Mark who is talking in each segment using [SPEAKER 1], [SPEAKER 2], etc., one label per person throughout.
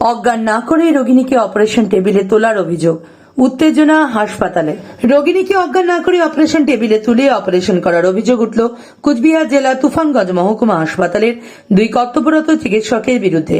[SPEAKER 1] অজ্ঞান না করে রোগিণীকে অপারেশন টেবিলে তোলার অভিযোগ। উত্তেজনা হাসপাতালে। রোগিণীকে অজ্ঞান না করে অপারেশন টেবিলে তুলে অপারেশন করার অভিযোগ উঠল কুচবিহার জেলা তুফানগঞ্জ মহকুমা হাসপাতালের দুই কর্তব্যরত চিকিৎসকের বিরুদ্ধে।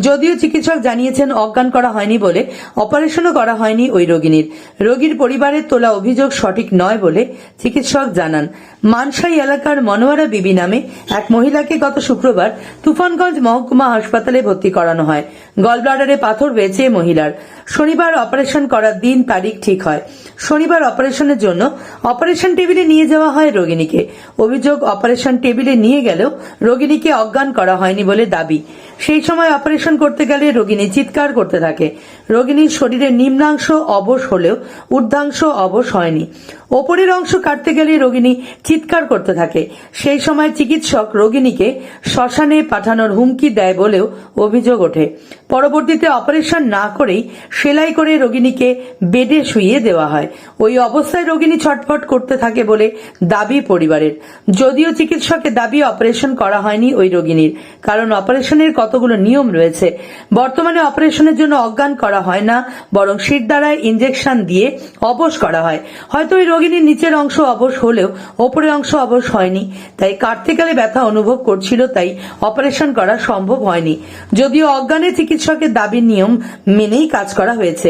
[SPEAKER 1] যদিও চিকিৎসক জানিয়েছেন অজ্ঞান করা হয়নি বলে, অপারেশনও করা হয়নি ওই রোগিণীর রোগীর পরিবারের তোলা অভিযোগ সঠিক নয় বলে চিকিৎসক জানান। মানসাই এলাকার মনোয়ারা বিবি নামে এক মহিলাকে গত শুক্রবার তুফানগঞ্জ মহকুমা হাসপাতালে ভর্তি করানো হয়। গলব্লাডারে পাথর রয়েছে মহিলার। শনিবার অপারেশন করার দিন তারিখ ঠিক হয়। শনিবার অপারেশনের জন্য অপারেশন টেবিলে নিয়ে যাওয়া হয় রোগিণীকে অভিযোগ অপারেশন টেবিলে নিয়ে গেলেও রোগিণীকে অজ্ঞান করা হয়নি বলে দাবি। সেই সময় অপারেশন করতে গেলে রোগিনী চিৎকার করতে থাকে। রোগিণীর শরীরের নিম্নাংশ অবশ হলেও ঊর্ধ্বাংশ অবশ হয়নি। ওপরের অংশ কাটতে গেলে রোগিণী চিৎকার করতে থাকে। সেই সময় চিকিৎসক রোগিণীকে শ্মশানে পাঠানোর হুমকি দেয় বলেও অভিযোগ ওঠে। পরবর্তীতে অপারেশন না করেই সেলাই করে রোগিণীকে বেডে শুইয়ে দেওয়া হয়। ওই অবস্থায় রোগিণী ছটফট করতে থাকে বলে দাবি পরিবারের। যদিও চিকিৎসকের দাবি অপারেশন করা হয়নি ওই রোগিণীর, কারণ অপারেশনের কতগুলো নিয়ম রয়েছে। বর্তমানে অপারেশনের জন্য অজ্ঞান করা হয় না, বরং শীত দ্বারায় ইঞ্জেকশন দিয়ে অবশ করা হয়। হয়তো ওই রোগিণীর নিচের অংশ অবশ হলেও ওপরের অংশ অবশ হয়নি, তাই কাটতে গেলে ব্যথা অনুভব করছিল, তাই অপারেশন করা সম্ভব হয়নি। যদিও অজ্ঞানে চিকিৎসকের দাবি নিয়ম মেনেই কাজ করা হয়েছে।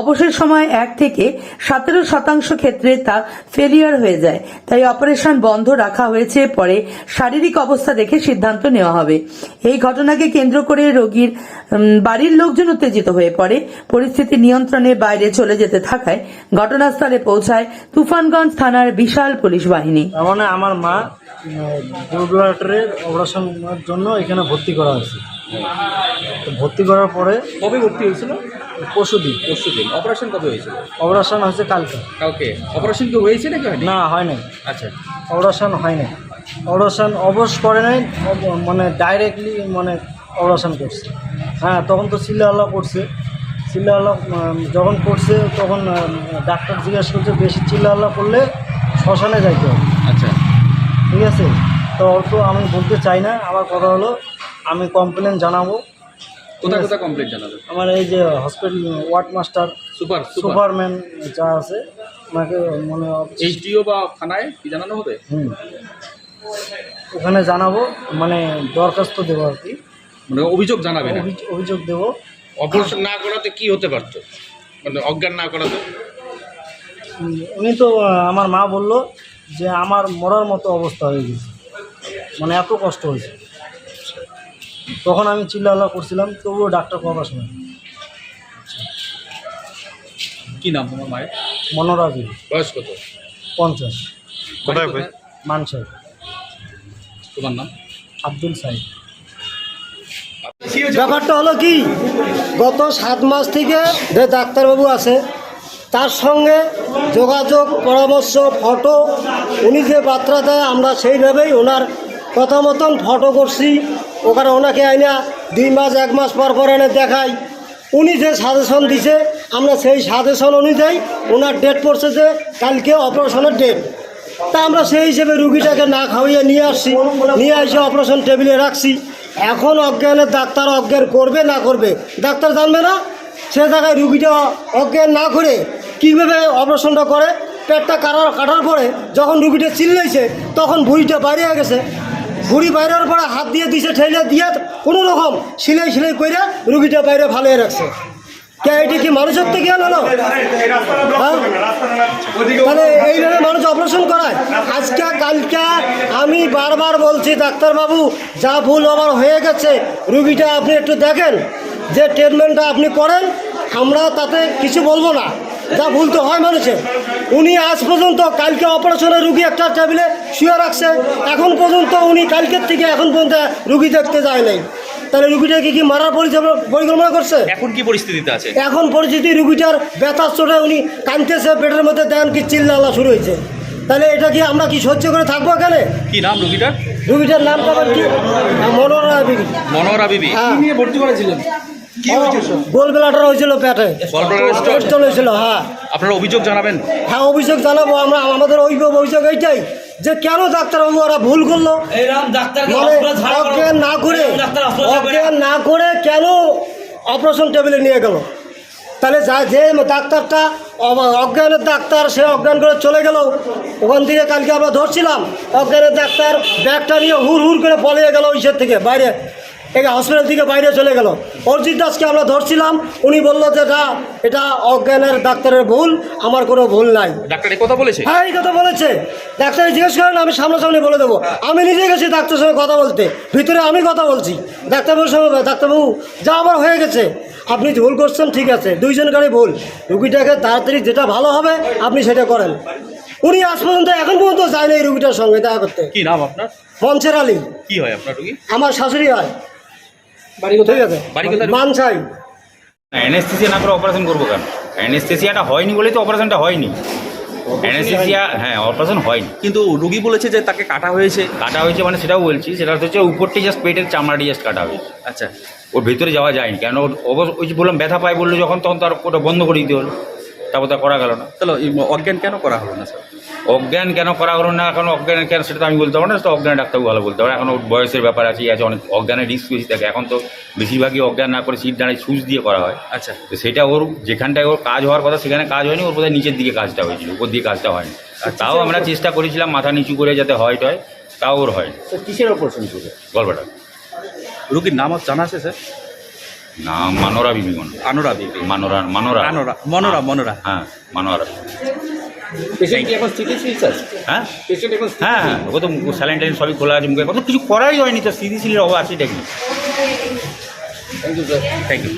[SPEAKER 1] অবসর সময় এক থেকে সতেরো শতাংশ ক্ষেত্রে তা ফেলিয়ার হয়ে যায়, তাই অপারেশন বন্ধ রাখা হয়েছে, পরে শারীরিক অবস্থা দেখে সিদ্ধান্ত নেওয়া হবে। এই ঘটনাকে কেন্দ্র করে রোগীর বাড়ির লোকজন উত্তেজিত হয়ে পড়ে। পরিস্থিতি নিয়ন্ত্রণের বাইরে চলে যেতে থাকায় ঘটনাস্থলে পৌঁছায় তুফানগঞ্জ থানার বিশাল পুলিশ বাহিনী।
[SPEAKER 2] মানে আমার মা দুর্গাটারের অপারেশনের জন্য এখানে ভর্তি করা হয়েছে। তো ভর্তি করার পরে
[SPEAKER 3] কবে ভর্তি হয়েছিল?
[SPEAKER 2] পরশুদিন।
[SPEAKER 3] পরশু দিন অপারেশন কবে হয়েছিল?
[SPEAKER 2] অপারেশন হয়েছে কালকে।
[SPEAKER 3] কালকে। অপারেশন কি হয়েছে নাকি
[SPEAKER 2] না হয় নাই।
[SPEAKER 3] আচ্ছা।
[SPEAKER 2] অপারেশন হয় নাই। অপারেশন অবশ করে নাই মানে ডাইরেক্টলি মানে অপারেশন করছে। হ্যাঁ তখন তো আল্লাহ করছে। চিল্লা আল্লাহ যখন করছে তখন ডাক্তার জিজ্ঞাসা করছে বেশি চিল্লা আল্লাহ করলে শ্মশানে যাইতে হবে।
[SPEAKER 3] আচ্ছা।
[SPEAKER 2] ঠিক আছে? তো অত আমি বলতে চাই না আমার কথা হলো আমি কমপ্লেন জানাব।
[SPEAKER 3] কোথায় কোথায় কমপ্লেন জানাবে?
[SPEAKER 2] আমার এই যে hospital ward master
[SPEAKER 3] super super.
[SPEAKER 2] Superman যা আছে ওনাকে মানে
[SPEAKER 3] এইচডিও বা থানায় কি জানানো হবে?
[SPEAKER 2] হুম। ওখানে জানাব মানে দরখাস্ত দেবো আর কি।
[SPEAKER 3] মানে অভিযোগ জানাবে
[SPEAKER 2] অভি- অভিযোগ দেবো।
[SPEAKER 4] অপারেশন না করাতে কি হতে পারত? মানে অজ্ঞান না করাতে?
[SPEAKER 2] উনি তো আমার মা বলল যে আমার মরার মতো অবস্থা হয়ে গেছে। মানে এত কষ্ট হয়েছে। তখন আমি চিল্লাল্লা করছিলাম তবুও ডাক্তার কথা শোনে
[SPEAKER 3] কি নাম তোমার মায়ের?
[SPEAKER 2] মনোরাজি
[SPEAKER 4] বয়স কত?
[SPEAKER 2] পঞ্চাশ।
[SPEAKER 4] কোথায়
[SPEAKER 2] মানসাই।
[SPEAKER 3] তোমার নাম?
[SPEAKER 2] আব্দুল সাইদ। ব্যাপারটা হলো কি, গত সাত মাস থেকে যে ডাক্তারবাবু আছে, তার সঙ্গে যোগাযোগ, পরামর্শ, ফটো, উনি যে বার্তা দেয়, আমরা সেইভাবেই ওনার কথা মতন ফটো করছি। ওখানে ওনাকে আইনা দুই মাস, এক মাস পর পর এনে দেখাই। উনি যে সাজেশন দিছে, আমরা সেই সাজেশন অনুযায়ী ওনার ডেট পড়ছে যে কালকে অপারেশনের ডেট তা আমরা সেই হিসেবে রুগীটাকে না খাওয়িয়ে নিয়ে আসছি। নিয়ে এসে অপারেশন টেবিলে রাখছি। এখন অজ্ঞানের ডাক্তার অজ্ঞান করবে, না করবে? ডাক্তার জানবে না? সে জায়গায় রুগীটা অজ্ঞান না করে কীভাবে অপারেশনটা করে? পেটটা কাটার কাটার পরে যখন রুগীটা চিল্লাইছে, তখন ভুঁড়িটা বাইরে গেছে। ভুঁড়ি বাইরের পরে হাত দিয়ে দিছে, ঠেলে দিয়ে কোনো রকম সিলাই সিলাই করে রুগীটা বাইরে ভালো রাখছে। কে এটা কি মানুষের থেকে জ্ঞান হলো হ্যাঁ? তাহলে এইভাবে মানুষ অপারেশন করায়? আজকে কালকে আমি বারবার বলছি ডাক্তারবাবু যা ভুল আমার হয়ে গেছে রুগীটা আপনি একটু দেখেন যে ট্রিটমেন্টটা আপনি করেন আমরা তাতে কিছু বলব না। যা ভুল তো হয় মানুষের। উনি আজ পর্যন্ত কালকে অপারেশনের রুগী একটা টেবিলে শুয়ে রাখছে এখন পর্যন্ত উনি কালকের থেকে এখন পর্যন্ত রুগী দেখতে যায় নাই। তাহলে রুগীটাকে কি মারার পরিচালনা পরিকল্পনা করছে?
[SPEAKER 3] এখন কি পরিস্থিতিতে আছে?
[SPEAKER 2] এখন পরিস্থিতি রুগীটার ব্যথার চোটে উনি কাঁদতেছে পেটের মধ্যে দেন কি চিল্লাল্লা শুরু হয়েছে। তাহলে এটা কি আমরা কি সহ্য করে থাকব এখানে?
[SPEAKER 3] কি নাম রুগীটার?
[SPEAKER 2] রুগীটার নাম আবার কি? মনোরা বিবি।
[SPEAKER 3] মনোহরা বিবি।
[SPEAKER 2] হ্যাঁ।
[SPEAKER 5] নিয়ে ভর্তি করেছিলেন? কি হয়েছে
[SPEAKER 2] হয়েছিল? পেটে।
[SPEAKER 3] Gallbladder stone.
[SPEAKER 2] স্টোন হয়েছিল? হ্যাঁ।
[SPEAKER 3] আপনারা অভিযোগ জানাবেন?
[SPEAKER 2] হ্যাঁ অভিযোগ জানাব। আমরা আমাদের অভিযোগ এইটাই যে কেন ডাক্তারবাবু ওরা ভুল করল। অজ্ঞান না করে। অজ্ঞান না করে কেন অপারেশন টেবিলে নিয়ে গেল তাহলে যা যে ডাক্তারটা অজ্ঞানের ডাক্তার সে অজ্ঞান করে চলে গেল ওখান থেকে কালকে আমরা ধরছিলাম অজ্ঞানের ডাক্তার ব্যাগটা নিয়ে হুর হুর করে পলিয়ে গেল ওইসের থেকে বাইরে একে হসপিটাল থেকে বাইরে চলে গেল। অরিজিৎ দাসকে আমরা ধরছিলাম। উনি বলল যে না এটা অজ্ঞানের ডাক্তারের ভুল আমার কোনো ভুল নাই।
[SPEAKER 3] ডাক্তার কথা বলেছে?
[SPEAKER 2] হ্যাঁ এই কথা বলেছে। ডাক্তার জিজ্ঞেস করেন আমি সামনাসামনি বলে দেবো। আমি নিজে গেছি ডাক্তারের সঙ্গে কথা বলতে। ভিতরে আমি কথা বলছি। ডাক্তারবাবুর সঙ্গে ডাক্তারবাবু যা আমার হয়ে গেছে। আপনি ভুল করছেন ঠিক আছে। দুইজনকারই ভুল। রুগীটাকে তাড়াতাড়ি যেটা ভালো হবে আপনি সেটা করেন। উনি আজ পর্যন্ত এখন পর্যন্ত যায়নি এই রুগীটার সঙ্গে দেখা করতে।
[SPEAKER 3] কি নাম আপনার?
[SPEAKER 2] মঞ্চের আলী।
[SPEAKER 3] কি হয় আপনার রুগী?
[SPEAKER 2] আমার শাশুড়ি হয়।
[SPEAKER 5] বাড়ি
[SPEAKER 2] ঠিক
[SPEAKER 5] কোথায়
[SPEAKER 2] আছে।
[SPEAKER 3] বাড়ি কোথায়?
[SPEAKER 2] মানসাই
[SPEAKER 6] অ্যানেস্থেসিয়া না করে অপারেশন করব কেন? অ্যানেস্থেসিয়াটা হয়নি বলেই তো অপারেশনটা হয়নি। অ্যানেস্থেসিয়া হ্যাঁ অপারেশন হয়নি।
[SPEAKER 3] কিন্তু রুগী বলেছে যে তাকে কাটা হয়েছে।
[SPEAKER 6] কাটা হয়েছে মানে সেটাও বলছি সেটা হচ্ছে উপরটি জাস্ট পেটের চামড়াটি জাস্ট কাটা হয়েছে।
[SPEAKER 3] আচ্ছা।
[SPEAKER 6] ওর ভেতরে যাওয়া যায়নি। কেন ওর অবশ্য ওই যে বললাম ব্যথা পায় বলল যখন তখন তার ওটা বন্ধ করে দিতে হলো। তারপর তা করা গেল না।
[SPEAKER 3] তাহলে অজ্ঞান কেন করা হলো না স্যার?
[SPEAKER 6] অজ্ঞান কেন করা হলো না? এখন অজ্ঞান কেন সেটা তো আমি বলতে পারব না সেটা অজ্ঞান ডাক্তার ভালো বলতে পারব এখন বয়সের ব্যাপার আছে আছে অনেক অজ্ঞানের রিস্ক বেশি থাকে। এখন তো বেশিরভাগই অজ্ঞান না করে সিট দাঁড়ায় সুচ দিয়ে করা হয়।
[SPEAKER 3] আচ্ছা।
[SPEAKER 6] তো সেটা ওর যেখানটায় ওর কাজ হওয়ার কথা সেখানে কাজ হয়নি ওর বোধহয় নিচের দিকে কাজটা হয়েছিল উপর দিয়ে কাজটা হয়নি। আর তাও আমরা চেষ্টা করেছিলাম মাথা নিচু করে যাতে হয় টয় তাও ওর হয়
[SPEAKER 5] কিসের অপারেশন ছিল?
[SPEAKER 6] গল্পটা
[SPEAKER 3] রুগীর নাম জানা আছে স্যার?
[SPEAKER 6] না মানোরা বিবি মনে হয়।
[SPEAKER 3] আনোরা বিবি
[SPEAKER 6] মানোরা মানোরা
[SPEAKER 3] আনোরা মনোরা। মনোরা।
[SPEAKER 6] হ্যাঁ মানোরা
[SPEAKER 5] স্থিতিশীল স্যার
[SPEAKER 6] হ্যাঁ? হ্যাঁ হ্যাঁ ও তো স্যালাইন টাইন সবই খোলা আছে মুখে। কত কিছু করাই হয়নি তো স্থিতিশীলের অভাব আছে দেখি
[SPEAKER 5] thank you sir
[SPEAKER 3] thank you